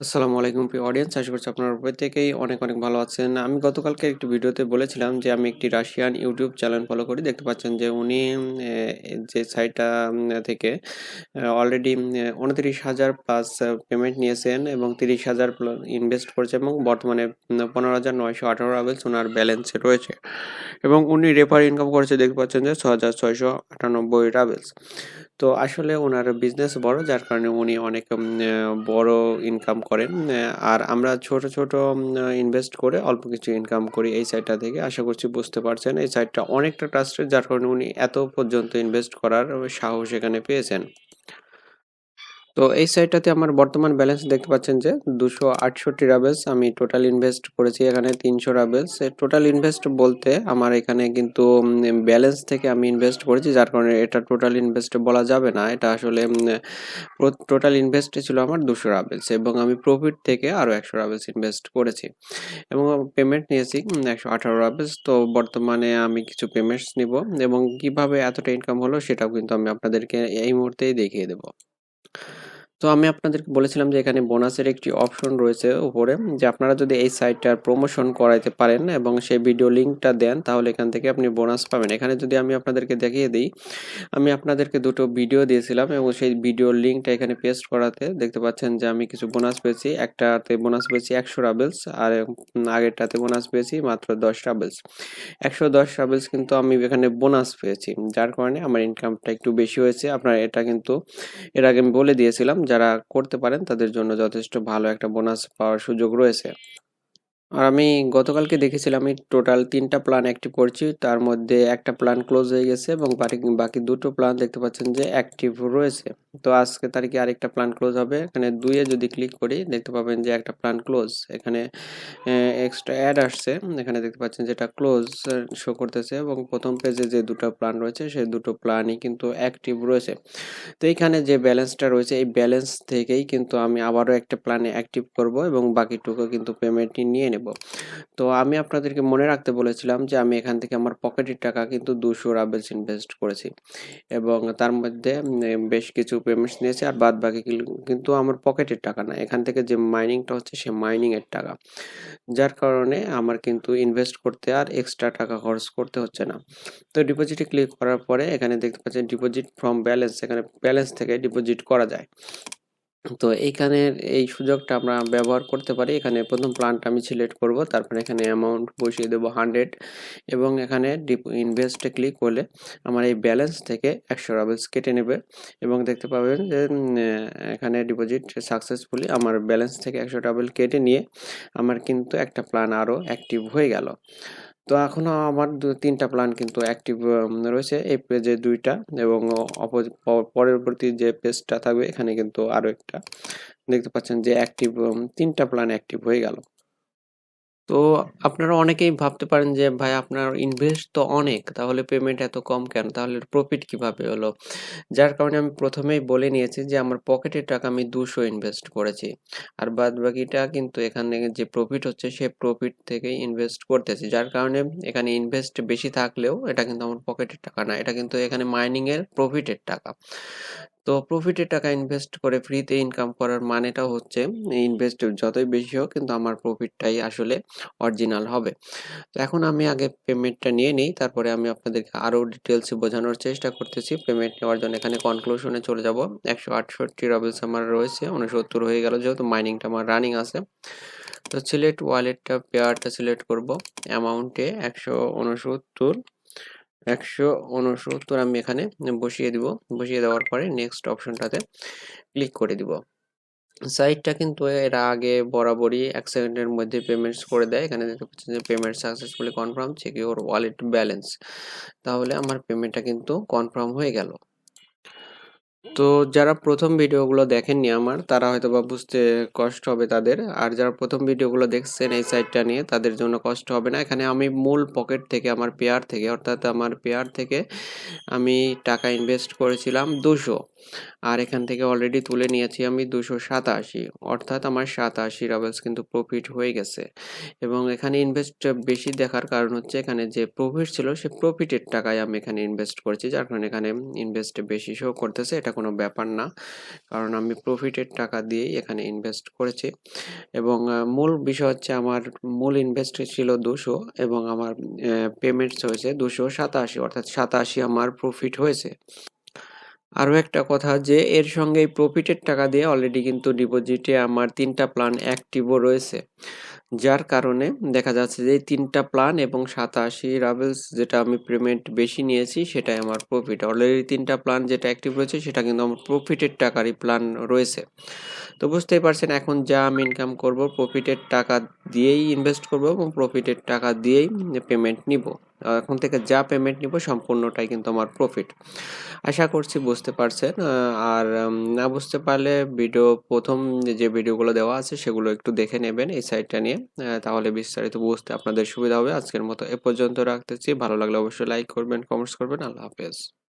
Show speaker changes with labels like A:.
A: আসসালামু আলাইকুম প্রিয় অডিয়েন্স আশা করছি আপনারা প্রত্যেকেই অনেক অনেক ভালো আছেন। আমি গতকালকে একটি ভিডিওতে বলেছিলাম যে আমি একটি রাশিয়ান ইউটিউব চ্যানেল ফলো করি। দেখতে পাচ্ছেন যে উনি যে সাইটটা থেকে অলরেডি উনত্রিশ হাজার প্লাস পেমেন্ট নিয়েছেন এবং তিরিশ হাজার ইনভেস্ট করেছে এবং বর্তমানে পনেরো হাজার নয়শো আঠারো রাবেলস ওনার ব্যালেন্সে রয়েছে। এবং উনি রেফার ইনকাম করেছে, দেখতে পাচ্ছেন যে ছ হাজার ছয়শো আটানব্বই রাবেলস তো আসলে ওনার বিজনেস বড়, যার কারণে উনি অনেক বড় ইনকাম করেন। আর আমরা ছোট ছোট ইনভেস্ট করে অল্প কিছু ইনকাম করি এই সাইটটা থেকে। আশা করছি বুঝতে পারছেন, এই সাইটটা অনেকটা ট্রাস্টেড যার কারণে উনি এত পর্যন্ত ইনভেস্ট করার সাহস এখানে পেয়েছেন। তো এই সাইটটাতে আমার বর্তমান ব্যালেন্স দেখতে পাচ্ছেন যে দুশো আটষট্টি রাবেলস আমি টোটাল ইনভেস্ট করেছি এখানে তিনশো রাবেলস টোটাল ইনভেস্ট বলতে আমার এখানে কিন্তু ব্যালেন্স থেকে আমি ইনভেস্ট করেছি, যার কারণে এটা টোটাল ইনভেস্ট বলা যাবে না। এটা আসলে টোটাল ইনভেস্ট ছিল আমার দুশো রাবেলস এবং আমি প্রফিট থেকে আরও একশো রাবেলস ইনভেস্ট করেছি এবং পেমেন্ট নিয়েছি একশো আঠারো রাবেলস তো বর্তমানে আমি কিছু পেমেন্টস নিব এবং কীভাবে এতটা ইনকাম হলো সেটাও কিন্তু আমি আপনাদেরকে এই মুহূর্তেই দেখিয়ে দেবো। তো আমি আপনাদেরকে বলেছিলাম যে এখানে বোনাসের একটি অপশন রয়েছে উপরে, যে আপনারা যদি এই সাইটটার প্রমোশন করাইতে পারেন এবং সেই ভিডিও লিঙ্কটা দেন, তাহলে এখান থেকে আপনি বোনাস পাবেন। এখানে যদি আমি আপনাদেরকে দেখিয়ে দিই, আমি আপনাদেরকে দুটো ভিডিও দিয়েছিলাম এবং সেই ভিডিও লিঙ্কটা এখানে পেস্ট করাতে দেখতে পাচ্ছেন যে আমি কিছু বোনাস পেয়েছি। একটাতে বোনাস পেয়েছি একশো রাবেলস আর আগেরটাতে বোনাস পেয়েছি মাত্র দশ রাবেলস একশো দশ রাবেলস কিন্তু আমি এখানে বোনাস পেয়েছি, যার কারণে আমার ইনকামটা একটু বেশি হয়েছে। আপনার এটা কিন্তু, এর আগে আমি বলে দিয়েছিলাম যারা করতে পারেন তাদের জন্য যথেষ্ট ভালো একটা বোনাস পাওয়ার সুযোগ রয়েছে। আর আমি গতকালকে দেখেছিলাম আমি টোটাল তিনটা প্ল্যান অ্যাক্টিভ করছি। তার মধ্যে একটা প্ল্যান ক্লোজ হয়ে গেছে এবং বাকি দুটো প্ল্যান দেখতে পাচ্ছেন যে অ্যাক্টিভ রয়েছে। তো আজকে তারিখে আরেকটা প্ল্যান ক্লোজ হবে। এখানে দুইয়ে যদি ক্লিক করি, দেখতে পাবেন যে একটা প্ল্যান ক্লোজ এখানে এক্সট্রা অ্যাড আসছে। এখানে দেখতে পাচ্ছেন যে এটা ক্লোজ শো করতেছে এবং প্রথম পেজে যে দুটো প্ল্যান রয়েছে সেই দুটো প্ল্যানই কিন্তু অ্যাক্টিভ রয়েছে। তো এইখানে যে ব্যালেন্সটা রয়েছে, এই ব্যালেন্স থেকেই কিন্তু আমি আবারও একটা প্ল্যানে অ্যাক্টিভ করব এবং বাকিটুকু কিন্তু পেমেন্টটি নিয়ে তো আমি আপনাদেরকে মনে রাখতে বলেছিলাম যে আমি এখান থেকে আমার পকেটের টাকা কিন্তু দুশো রাবেলস ইনভেস্ট করেছি এবং তার মধ্যে বেশ কিছু পেমেন্টস নিয়েছি আর বাদ বাকি কিন্তু আমার পকেটের টাকা না এখান থেকে যে মাইনিংটা হচ্ছে সে মাইনিংয়ের টাকা। যার কারণে আমার কিন্তু ইনভেস্ট করতে আর এক্সট্রা টাকা খরচ করতে হচ্ছে না। তো ডিপোজিটে ক্লিক করার পরে এখানে দেখতে পাচ্ছেন ডিপোজিট ফ্রম ব্যালেন্স এখানে ব্যালেন্স থেকে ডিপোজিট করা যায়। তো এইখানে এই সুযোগটা আমরা ব্যবহার করতে পারি। এখানে প্রথম প্ল্যানটা আমি সিলেক্ট করব, তারপরে এখানে অ্যামাউন্ট বসিয়ে দেবো হান্ড্রেড এবং এখানে ইনভেস্টে ক্লিক করলে আমার এই ব্যালেন্স থেকে একশো রাবেলস কেটে নেবে এবং দেখতে পাবেন যে এখানে ডিপোজিট সাকসেসফুলি আমার ব্যালেন্স থেকে একশো রাবেল কেটে নিয়ে আমার কিন্তু একটা প্ল্যান আরও অ্যাক্টিভ হয়ে গেল। তো এখনও আমার দু, তিনটা প্ল্যান কিন্তু অ্যাক্টিভ রয়েছে। এই পেজে দুইটা এবং পরবর্তী যে পেজটা থাকবে, এখানে কিন্তু আরও একটা। দেখতে পাচ্ছেন যে অ্যাক্টিভ তিনটা প্ল্যান অ্যাক্টিভ হয়ে গেল। তো আপনারা অনেকেই ভাবতে পারেন যে, ভাই, আপনার ইনভেস্ট তো অনেক, তাহলে পেমেন্ট এত কম কেন? তাহলে প্রফিট কীভাবে হলো? যার কারণে আমি প্রথমেই বলে নিয়েছি যে, আমার পকেটের টাকা আমি দুশো ইনভেস্ট করেছি। আর বাদ বাকিটা কিন্তু এখানে যে প্রফিট হচ্ছে, সে প্রফিট থেকেই ইনভেস্ট করতেছি। যার কারণে এখানে ইনভেস্ট বেশি থাকলেও এটা কিন্তু আমার পকেটের টাকা না, এটা কিন্তু এখানে মাইনিংয়ের প্রফিটের টাকা। তো প্রফিটের টাকা ইনভেস্ট করে ফ্রিতে ইনকাম করার মানেটা হচ্ছে ইনভেস্ট যতই বেশি হোক কিন্তু আমার প্রফিটটাই আসলে অরিজিনাল হবে। তো এখন আমি আগে পেমেন্টটা নিয়ে নিই, তারপরে আমি আপনাদেরকে আরও ডিটেলসে বোঝানোর চেষ্টা করতেছি। পেমেন্ট নেওয়ার জন্য এখানে কনক্লুশনে চলে যাব। একশো আটষট্টি রবেলস আমার রয়েছে, উনসত্তর হয়ে গেল যেহেতু মাইনিংটা আমার রানিং আছে। তো সিলেক্ট ওয়ালেটটা পেয়ারটা সিলেক্ট করব। অ্যামাউন্টে একশো উনসত্তর একশো উনসত্তর আমি এখানে বসিয়ে দিব। বসিয়ে দেওয়ার পরে নেক্সট অপশনটাতে ক্লিক করে দিব। সাইটটা কিন্তু এর আগে বরাবরই এক সেকেন্ডের মধ্যে পেমেন্টস করে দেয়। এখানে দেখতে পাচ্ছেন যে payment successfully confirm check your wallet balance তাহলে আমার পেমেন্টটা কিন্তু কনফার্ম হয়ে গেল। তো যারা প্রথম ভিডিওগুলো দেখেননি আমার, তারা হয়তো বা বুঝতে কষ্ট হবে তাদের। আর যারা প্রথম ভিডিওগুলো দেখছেন এই সাইটটা নিয়ে, তাদের জন্য কষ্ট হবে না। এখানে আমি মূল পকেট থেকে আমার পেয়ার থেকে, অর্থাৎ আমার পেয়ার থেকে আমি টাকা ইনভেস্ট করেছিলাম দুশো। আর এখান থেকে অলরেডি তুলে নিয়েছি আমি দুশো সাতাশি। অর্থাৎ আমার সাতাশি রাবেলস কিন্তু প্রফিট হয়ে গেছে। এবং এখানে ইনভেস্ট বেশি দেখার কারণ হচ্ছে এখানে যে প্রফিট ছিল, সে প্রফিটের টাকায় আমি এখানে ইনভেস্ট করেছি, যার কারণে এখানে ইনভেস্ট বেশি শো করতেছে। এটা কোনো ব্যাপার না। কারণ আমি প্রফিটের টাকা দিয়েই এখানে ইনভেস্ট করেছি। এবং মূল বিষয় হচ্ছে আমার মূল ইনভেস্ট ছিল দুশো এবং আমার পেমেন্টস হয়েছে দুশো সাতাশি, অর্থাৎ সাতাশি আমার প্রফিট হয়েছে। আরও একটা কথা যে এর সঙ্গে এই প্রফিটের টাকা দিয়ে অলরেডি কিন্তু ডিপোজিটে আমার তিনটা প্ল্যান অ্যাক্টিভও রয়েছে। যার কারণে দেখা যাচ্ছে যে তিনটা প্ল্যান এবং সাতাশি রাভেলস যেটা আমি পেমেন্ট বেশি নিয়েছি, সেটাই আমার প্রফিট অলরেডি তিনটা প্ল্যান যেটা অ্যাক্টিভ রয়েছে, সেটা কিন্তু আমার প্রফিটের টাকারই প্ল্যান রয়েছে। তো বুঝতেই পারছেন, এখন যা আমি ইনকাম করব প্রফিটের টাকা দিয়েই ইনভেস্ট করব এবং প্রফিটের টাকা দিয়েই পেমেন্ট নিব। এখন থেকে যা পেমেন্ট নিব সম্পূর্ণটাই কিন্তু আমার প্রফিট আশা করছি বুঝতে পারছেন আর না বুঝতে পারলে ভিডিও প্রথম যে ভিডিওগুলো দেওয়া আছে সেগুলো একটু দেখে নেবেন এই সাইটটা নিয়ে তাহলে বিস্তারিত বুঝতে আপনাদের সুবিধা হবে। আজকের মতো এ পর্যন্ত রাখতেছি। ভালো লাগলে অবশ্যই লাইক করবেন কমেন্টস করবেন। আল্লাহ হাফেজ।